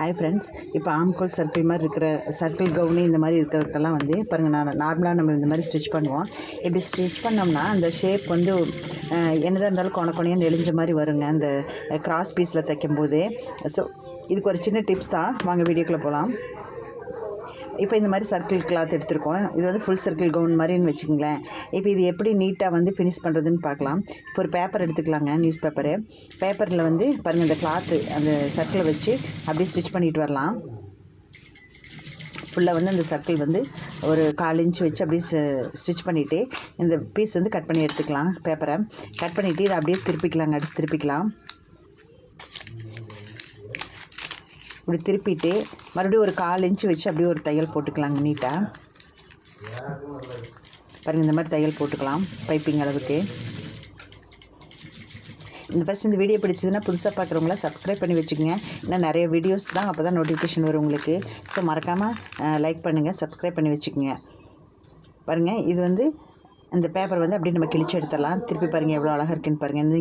Hi friends இப்போ ஆம்கோல் circle மாதிரி இருக்கிற சர்க்கிள் கவுனி இந்த மாதிரி இருக்கிறதுக்கெல்லாம் வந்து பாருங்கள் நான் நார்மலாக நம்ம இந்த மாதிரி ஸ்டிச் பண்ணுவோம். இப்படி ஸ்டிச் பண்ணோம்னா அந்த ஷேப் வந்து என்னதாக இருந்தாலும் கொன கொனையாக நெளிஞ்ச மாதிரி வருங்க. அந்த கிராஸ் பீஸில் தைக்கும்போது. ஸோ இதுக்கு ஒரு சின்ன டிப்ஸ் தான். வாங்க வீடியோக்குள்ளே போகலாம் இப்போ இந்த மாதிரி சர்க்கிள் கிளாத் எடுத்திருக்கோம். இது வந்து ஃபுல் சர்க்கிள் கவுன் மாதிரின்னு வச்சுக்கோங்களேன். இப்போ இது எப்படி நீட்டாக வந்து ஃபினிஷ் பண்ணுறதுன்னு பார்க்கலாம். இப்போ ஒரு பேப்பர் எடுத்துக்கலாங்க நியூஸ் பேப்பரு பேப்பரில் வந்து பாருங்கள் இந்த கிளாத்து அந்த சர்க்கிளை வச்சு அப்படியே ஸ்டிச் பண்ணிட்டு வரலாம். ஃபுல்லாக வந்து அந்த சர்க்கிள் வந்து ஒரு கால் இன்ச் வச்சு அப்படியே ஸ்டிச் பண்ணிவிட்டு இந்த பீஸ் வந்து கட் பண்ணி எடுத்துக்கலாம் பேப்பரை கட் பண்ணிவிட்டு இதை அப்படியே திருப்பிக்கலாங்க அடிச்சு திருப்பிக்கலாம். இப்படி திருப்பிட்டு மறுபடியும் ஒரு கால் இன்ச்சு வச்சு அப்படியே ஒரு தையல் போட்டுக்கலாங்க நீட்டாக பாருங்கள் இந்த மாதிரி தையல் போட்டுக்கலாம் பைப்பிங் அளவுக்கு. இந்த ஃபஸ்ட் இந்த வீடியோ பிடிச்சதுன்னா புதுசாக பார்க்குறவங்கள சப்ஸ்கிரைப் பண்ணி வச்சுக்கோங்க. இன்னும் நிறைய வீடியோஸ் தான் அப்போ தான் நோட்டிஃபிகேஷன் வரும் உங்களுக்கு. ஸோ மறக்காமல் லைக் பண்ணுங்கள் சப்ஸ்கிரைப் பண்ணி வச்சுக்கோங்க. பாருங்கள் இது வந்து இந்த பேப்பர் வந்து அப்படியே நம்ம கிழிச்சு எடுத்துடலாம். திருப்பி பாருங்கள் எவ்வளோ அழகாக இருக்குன்னு பாருங்கள் இந்த